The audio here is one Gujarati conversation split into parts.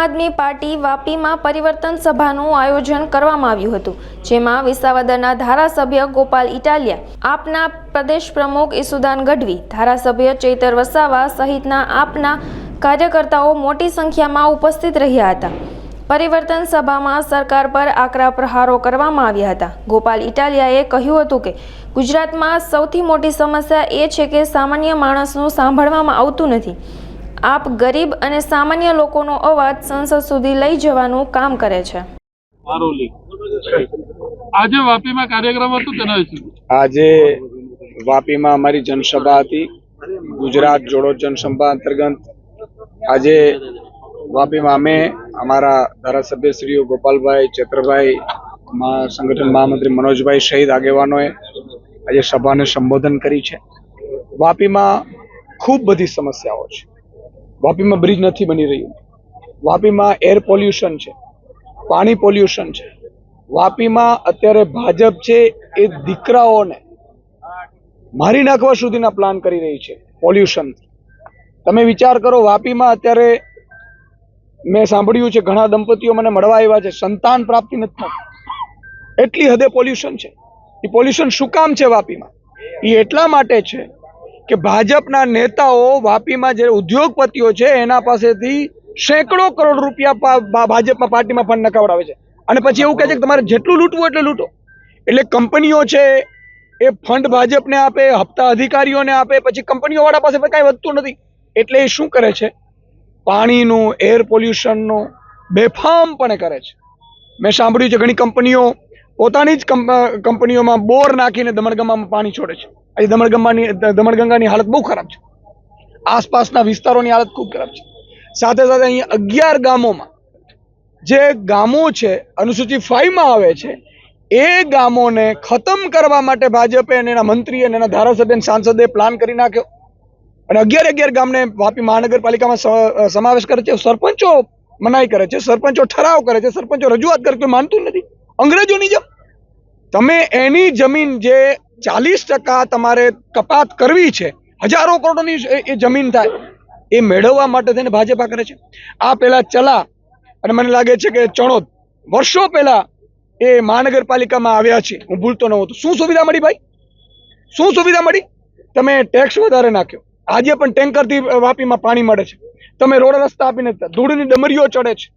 આદમી પાર્ટી વાપીમાં પરિવર્તન સભાનું આયોજન કરવામાં આવ્યું હતું, જેમાં વિસાવદરના ધારાસભ્ય ગોપાલ ઇટાલિયા, આપના પ્રદેશ પ્રમુખ ઈસુદાન ગઢવી, ધારાસભ્ય ચૈતર વસાવા સહિતના આપના કાર્યકર્તાઓ મોટી સંખ્યામાં ઉપસ્થિત રહ્યા હતા. પરિવર્તન સભામાં સરકાર પર આકરા પ્રહારો કરવામાં આવ્યા હતા. ગોપાલ ઇટાલિયાએ કહ્યું હતું કે, ગુજરાતમાં સૌથી મોટી સમસ્યા એ છે કે સામાન્ય માણસનું સાંભળવામાં આવતું નથી. આપ ગરીબ અને સામાન્ય લોકોનો અવાજ સંસદ સુધી લઈ જવાનું કામ કરે છે. આજે વાપીમાં કાર્યક્રમ હતો તેના વિશે? આજે વાપીમાં અમારી જનસભા હતી. ગુજરાત જોડો જનસભા અંતર્ગત આજે વાપીમાં અમે અમારા ધારાસભ્યશ્રીઓ ગોપાલભાઈ ચેત્રભાઈ મા- સંગઠન મહામંત્રી મનોજભાઈ સહિત આગેવાનોએ આજે સભાને સંબોધન કરી છે. વાપીમાં ખૂબ બધી સમસ્યાઓ છે. વાપીમાં બ્રિજ નથી બની રહ્યું. વાપીમાં એર પોલ્યુશન છે, પાણી પોલ્યુશન છે. વાપીમાં અત્યારે ભાજપ છે એ દીકરાઓને મારી નાખવા સુધીના પ્લાન કરી રહી છે પોલ્યુશન તમે વિચાર કરો, વાપીમાં અત્યારે મેં સાંભળ્યું છે, ઘણા દંપતીઓ મને મળવા આવ્યા છે, સંતાન પ્રાપ્તિ નથી થતી. એટલી હદે પોલ્યુશન છે. એ પોલ્યુશન શું કામ છે વાપીમાં? એ એટલા માટે છે કે ભાજપના નેતાઓ વાપીમાં જે ઉદ્યોગપતિઓ છે, એના પાસેથી સેંકડો કરોડ રૂપિયા ભાજપમાં પાર્ટીમાં ફંડ નકાવડાવે છે. અને પછી એવું કહે છે કે તમારે જેટલું લૂંટવું એટલું લૂંટો. એટલે કંપનીઓ છે, એ ફંડ ભાજપને આપે, હપ્તા અધિકારીઓને આપે, પછી કંપનીઓ વાળા પાસે કાંઈ વધતું નથી. એટલે એ શું કરે છે? પાણીનું એર પોલ્યુશનનું બેફામપણે કરે છે. મેં સાંભળ્યું છે ઘણી કંપનીઓ પોતાની જ કંપ- કંપનીઓમાં બોર નાખીને દમણગમામાં પાણી છોડે છે. આજે દમણગંગાની દમણગંગાની હાલત બહુ ખરાબ છે. આસપાસના વિસ્તારોની હાલત ખૂબ ખરાબ છે. સાથે સાથે અહીંયા અગિયાર ગામોમાં જે ગામો છે અનુસૂચિત ફાઈવમાં આવે છે, એ ગામોને ખતમ કરવા માટે ભાજપે અને એના મંત્રી અને એના ધારાસભ્ય અને સાંસદે પ્લાન કરી નાખ્યો. અને અગિયાર અગિયાર ગામને વાપી મહાનગરપાલિકામાં સમાવેશ કરે છે, સરપંચો મનાઈ કરે છે, સરપંચો ઠરાવ કરે છે, સરપંચો રજૂઆત કરે કોઈ માનતું નથી. અંગ્રેજોની જેમ તમે એની જમીન જે ચાલીસ ટકા તમારે કપાત કરવી છે. હજારો કરોડોની એ- જમીન થાય. એ મેળવવા માટે થઈને ભાજપા કરે છે. આ પહેલાં ચલા અને મને લાગે છે કે ચણોદ વર્ષો પહેલાં એ મહાનગરપાલિકામાં આવ્યા છે. હું ભૂલતો ન હોઉં શું સુવિધા મળી ભાઈ? શું સુવિધા મળી? તમે ટેક્સ વધારે નાખ્યો. આજે પણ ટેન્કરથી વાપીમાં પાણી મળે છે. તમે રોડ રસ્તા આપીને ધૂળની ડમરીઓ ચડે છે.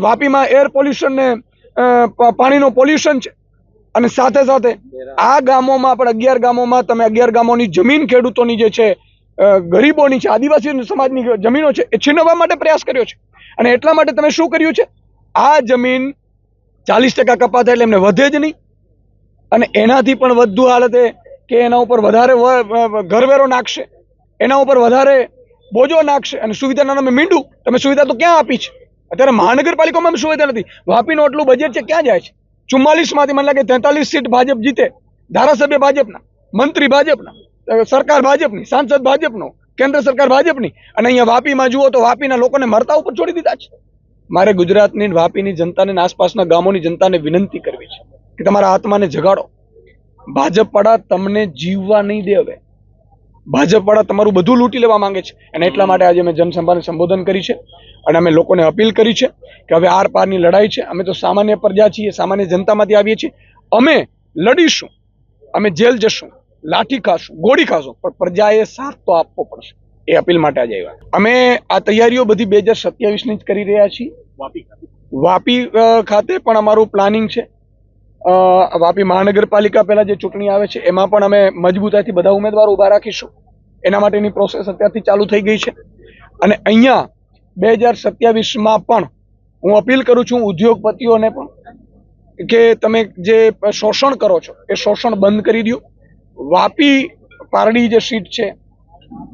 વાપીમાં એર પોલ્યુશન ને પાણીનું પોલ્યુશન છે. અને સાથે સાથે આ ગામોમાં પણ અગિયાર ગામોમાં તમે અગિયાર ગામોની જમીન ખેડૂતોની જે છે ગરીબોની છે આદિવાસી સમાજની જમીનો છે એ છીનવવા માટે પ્રયાસ કર્યો છે. અને એટલા માટે તમે શું કર્યું છે? આ જમીન ચાલીસ ટકા કપાત એટલે એમને વધે જ નહીં. અને એનાથી પણ વધુ હાલતે કે એના ઉપર વધારે ઘરવેરો નાખશે એના ઉપર વધારે બોજો નાખશે અને સુવિધાના નામે મીંડું તમે સુવિધા તો ક્યાં આપી છે? અત્યારે મહાનગરપાલિકામાં સુવિધા નથી. વાપીનું આટલું બજેટ છે ક્યાં જાય છે? ચુમ્માલીસમાંથી મને લાગે તેતાલીસ સીટ ભાજપ જીતે. ધારાસભ્ય ભાજપના, મંત્રી ભાજપના સરકાર ભાજપની, સાંસદ ભાજપનો, કેન્દ્ર સરકાર ભાજપની. અને અહીંયા વાપીમાં જુઓ તો વાપીના લોકોને મરતા ઉપર છોડી દીધા છે. મારે ગુજરાતની વાપીની જનતાને આસપાસના ગામોની જનતાને વિનંતી કરવી છે કે તમારા આત્માને જગાડો. ભાજપ પડા તમને જીવવા નહીં દે હવે. ભાજપ વાળા તમારું બધું લૂંટી લેવા માંગે છે. અને એટલા માટે આજે મેં જનસભાને સંબોધન કરી છે અને અમે લોકોને અપીલ કરી છે કે હવે આર પારની લડાઈ છે. અમે તો સામાન્ય પ્રજા છીએ સામાન્ય જનતામાંથી આવીએ છીએ. અમે લડીશું અમે જેલ જશું લાઠી ખાશું ગોળી ખાશું પણ પ્રજાએ સાથ તો આપવો પડશે. એ અપીલ માટે આજે આવ્યા. અમે આ તૈયારીઓ બધી બે હજાર સત્યાવીસની જ કરી રહ્યા છીએ. વાપી ખાતે. વાપી ખાતે પણ અમારું પ્લાનિંગ છે. અ, વાપી મહાનગરપાલિકા પહેલાં જે ચૂંટણી આવે છે એમાં પણ અમે મજબૂતાઈથી બધા ઉમેદવારો ઊભા રાખીશું. એના માટેની પ્રોસેસ અત્યારથી ચાલુ થઈ ગઈ છે. અને અહીંયા બે હજાર સત્યાવીસમાં પણ હું અપીલ કરું છું ઉદ્યોગપતિઓને પણ કે તમે જે શોષણ કરો છો, એ શોષણ બંધ કરી દો. વાપી પારડી જે સીટ છે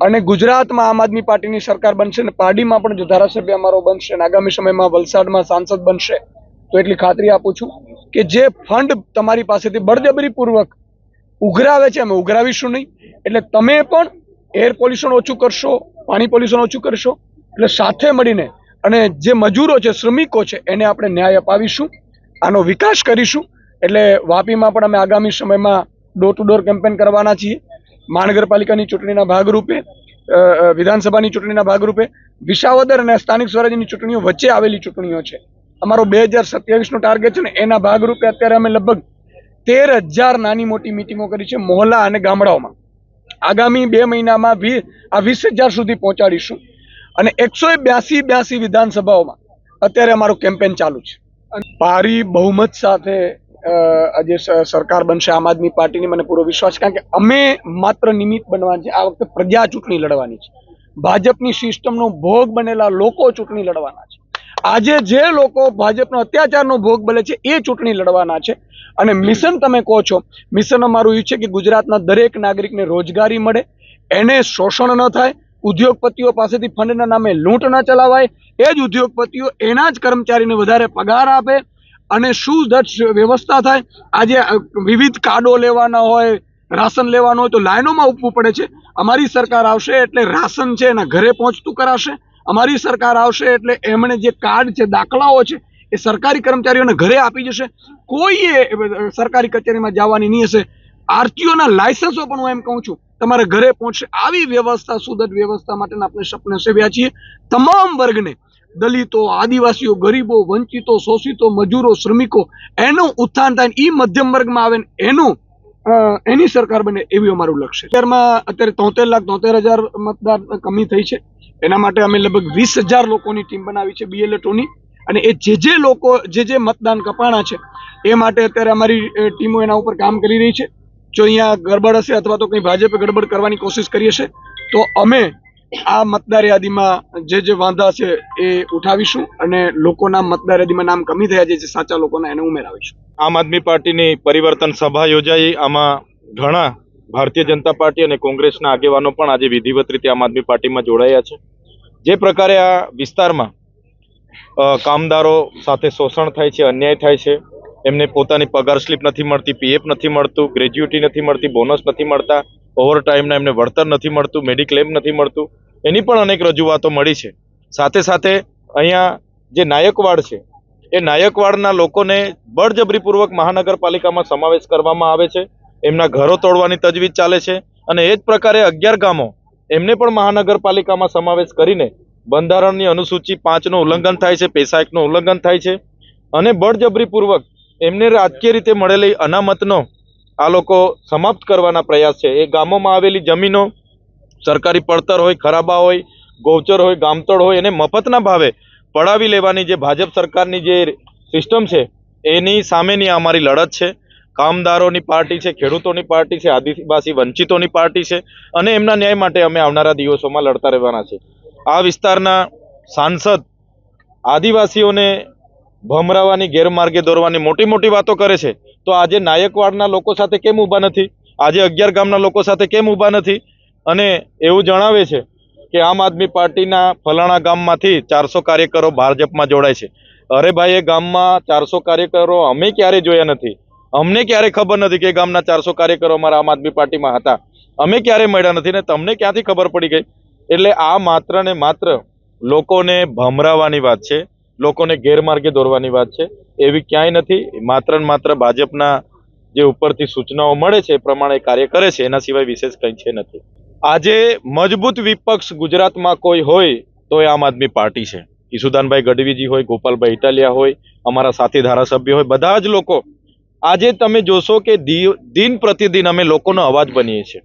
અને ગુજરાતમાં આમ આદમી પાર્ટીની સરકાર બનશે ને પારડીમાં પણ જો ધારાસભ્ય અમારો બનશે અને આગામી સમયમાં વલસાડમાં સાંસદ બનશે, તો એટલી ખાતરી આપું છું કે જે ફંડ તમારી પાસેથી બળજબરીપૂર્વક ઉઘરાવે છે, અમે ઉઘરાવીશું નહીં. એટલે તમે પણ એર પોલ્યુશન ઓછું કરશો, પાણી પોલ્યુશન ઓછું કરશો, એટલે સાથે મળીને અને જે મજૂરો છે, શ્રમિકો છે, એને આપણે ન્યાય અપાવીશું, આનો વિકાસ કરીશું, એટલે વાપીમાં પણ અમે આગામી સમયમાં ડોર ટુ ડોર કેમ્પેન કરવાના છીએ. મહાનગરપાલિકાની ચૂંટણીના ભાગરૂપે વિધાનસભાની ચૂંટણીના ભાગરૂપે, વિસાવદર અને સ્થાનિક સ્વરાજ્યની ચૂંટણીઓ વચ્ચે આવેલી ચૂંટણીઓ છે. અમારો બે હજાર સત્યાવીસનો ટાર્ગેટ છે ને, એના ભાગરૂપે અત્યારે અમે લગભગ તેર હજાર નાની મોટી મિટિંગો કરી છે, મોહલ્લા અને ગામડાઓમાં. આગામી બે મહિનામાં વી આ વીસ હજાર સુધી પહોંચાડીશું. અને એકસો બ્યાસી બ્યાસી વિધાનસભાઓમાં અત્યારે અમારું કેમ્પેન ચાલુ છે. ભારી બહુમત સાથે આજે સરકાર બનશે, આમ આદમી પાર્ટીની મને પૂરો વિશ્વાસ કારણ કે અમે માત્ર નિમિત્ત બનવાની છે આ વખતે પ્રજા ચૂંટણી લડવાની છે. ભાજપની સિસ્ટમનો ભોગ બનેલા લોકો ચૂંટણી લડવાના છે. આજે જે લોકો ભાજપનો અત્યાચારનો ભોગ બને છે, એ ચૂંટણી લડવાના છે. અને મિશન તમે કહો છો, મિશન અમારું એ છે કે ગુજરાતના દરેક નાગરિકને રોજગારી મળે, એને શોષણ ન થાય, ઉદ્યોગપતિઓ પાસેથી ફંડના નામે લૂંટ ન ચલાવાય, એ જ ઉદ્યોગપતિઓ એના જ કર્મચારીને વધારે પગાર આપે, અને શું વ્યવસ્થા થાય. આજે વિવિધ કાર્ડો લેવાના હોય, રાશન લેવાનું હોય તો લાઈનોમાં ઊભવું પડે છે. અમારી સરકાર આવશે એટલે રાશન છે એના ઘરે પહોંચતું કરાશે. અમારી સરકાર આવશે એટલે એમણે જે કાર્ડ છે, દાખલાઓ છે, એ સરકારી કર્મચારીઓને ઘરે આપી જશે. કોઈએ સરકારી કચેરીમાં જવાની નહીં હશે. આરટીઓના લાયસન્સો પણ હું એમ કહું છું, તમારે ઘરે પહોંચશે આવી વ્યવસ્થા સુદૃઢ વ્યવસ્થા માટેના આપણે સપને સેવ્યા છીએ. તમામ વર્ગને, દલિતો, આદિવાસીઓ, ગરીબો, વંચિતો, શોષિતો, મજૂરો, શ્રમિકો, એનું ઉત્થાન થાય એ મધ્યમ વર્ગમાં આવે ને એનું એની સરકાર બને એવી અમારું લક્ષ્ય અત્યારમાં અત્યારે તોતેર લાખ, તોતેર હજાર મતદાર કમી થઈ છે. એના માટે અમે લગભગ વીસ હજાર લોકોની ટીમ બનાવી છે બીએલએટોની અને એ જે જે લોકો, જે જે મતદાન કપાણા છે, એ માટે અત્યારે અમારી ટીમો એના ઉપર કામ કરી રહી છે. જો અહીંયા ગડબડ હશે અથવા તો કંઈ ભાજપે ગડબડ કરવાની કોશિશ કરી હશે, તો અમે આ મતદાર યાદીમાં જે જે વાંધા છે એ ઉઠાવીશું અને લોકોના મતદાર યાદીમાં નામ કમી થયા છે જે સાચા લોકોના એને ઉમેરાવીશું. આમ આદમી પાર્ટીની પરિવર્તન સભા યોજાઈ. આમાં ઘણા ભારતીય જનતા પાર્ટી અને કોંગ્રેસના આગેવાનો પણ આજે વિધિવત રીતે આમ આદમી પાર્ટીમાં જોડાયા છે. જે પ્રકારે આ વિસ્તારમાં કામદારો સાથે શોષણ થાય છે, અન્યાય થાય છે, એમને પોતાની પગાર સ્લીપ નથી મળતી, પીએફ નથી મળતું, ગ્રેજ્યુટી નથી મળતી, બોનસ નથી મળતા ઓવર ટાઈમના એમને વળતર નથી મળતું, મેડિક્લેમ નથી મળતું, એની પણ અનેક રજૂઆતો મળી છે. સાથે સાથે અહીંયા જે નાયકવાડ છે, એ નાયકવાડના લોકોને બળજબરીપૂર્વક મહાનગરપાલિકામાં સમાવેશ કરવામાં આવે છે. એમના ઘરો તોડવાની તજવીજ ચાલે છે અને એ જ પ્રકારે અગિયાર ગામો એમને પણ મહાનગરપાલિકામાં સમાવેશ કરીને બંધારણની અનુસૂચિ પાંચનું ઉલ્લંઘન થાય છે પેશા એકનું ઉલ્લંઘન થાય છે અને બળજબરીપૂર્વક એમને રાજકીય રીતે મળેલી અનામતનો આ લોકો સમાપ્ત કરવાના પ્રયાસ છે. એ ગામોમાં આવેલી જમીનો સરકારી પડતર હોય, ખરાબા હોય, ગૌચર હોય ગામતળ હોય એને મફતના ભાવે પડાવી લેવાની જે ભાજપ સરકારની જે સિસ્ટમ છે, એની સામેની અમારી લડત છે. કામદારોની પાર્ટી છે, ખેડૂતોની પાર્ટી છે, આદિવાસી વંચિતોની પાર્ટી છે અને એમના ન્યાય માટે અમે આવનારા દિવસોમાં લડતા રહેવાના છે. આ વિસ્તારના સાંસદ આદિવાસીઓને ભમરાવાની, ગેરમાર્ગે દોરવાની મોટી મોટી વાતો કરે છે. તો આજે નાયકવાડના લોકો સાથે કેમ ઊભા નથી? આજે અગિયાર ગામના લોકો સાથે કેમ ઊભા નથી? અને એવું જણાવે છે કે આમ આદમી પાર્ટીના ફલાણા ગામમાંથી ચારસો કાર્યકરો ભાજપમાં જોડાય છે. અરે ભાઈ, એ ગામમાં ચારસો કાર્યકરો અમે ક્યારે જોયા નથી? અમને ક્યારે ખબર નથી કે ગામના ચારસો કાર્યકરો અમારા આમ આદમી પાર્ટીમાં હતા. અમે ક્યારે મળ્યા નથી ને તમને ક્યાંથી ખબર પડી ગઈ? એટલે આ માત્ર ને માત્ર લોકોને ભમરાવાની વાત છે, લોકોને ગેરમાર્ગે દોરવાની વાત છે. એવી ક્યાંય નથી. માત્ર ને માત્ર ભાજપના જે ઉપરથી સૂચનાઓ મળે છે, એ પ્રમાણે કાર્ય કરે છે. એના સિવાય વિશેષ કંઈ છે નથી. આજે મજબૂત વિપક્ષ ગુજરાતમાં કોઈ હોય, તો એ આમ આદમી પાર્ટી છે. ઈસુદાનભાઈ ગઢવીજી હોય, ગોપાલભાઈ ઇટાલિયા હોય, અમારા સાથી ધારાસભ્ય હોય, બધા જ લોકો આજે તમે જોશો કે દિન પ્રતિદિન અમે લોકોનો અવાજ બનીએ છીએ.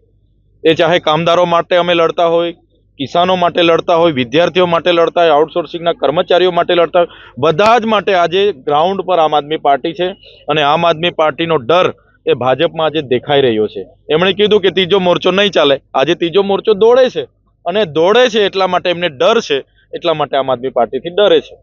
એ ચાહે કામદારો માટે અમે લડતા હોય, કિસાનો માટે લડતા હોય, વિદ્યાર્થીઓ માટે લડતા હોય આઉટસોર્સિંગના કર્મચારીઓ માટે લડતા હોય, બધા જ માટે આજે ગ્રાઉન્ડ પર આમ આદમી પાર્ટી છે અને આમ આદમી પાર્ટીનો ડર એ ભાજપમાં આજે દેખાઈ રહ્યો છે. એમણે કીધું કે ત્રીજો મોરચો નહીં ચાલે. આજે ત્રીજો મોરચો દોડે છે અને દોડે છે એટલા માટે એમને ડર છે, એટલા માટે આમ આદમી પાર્ટીથી ડરે છે.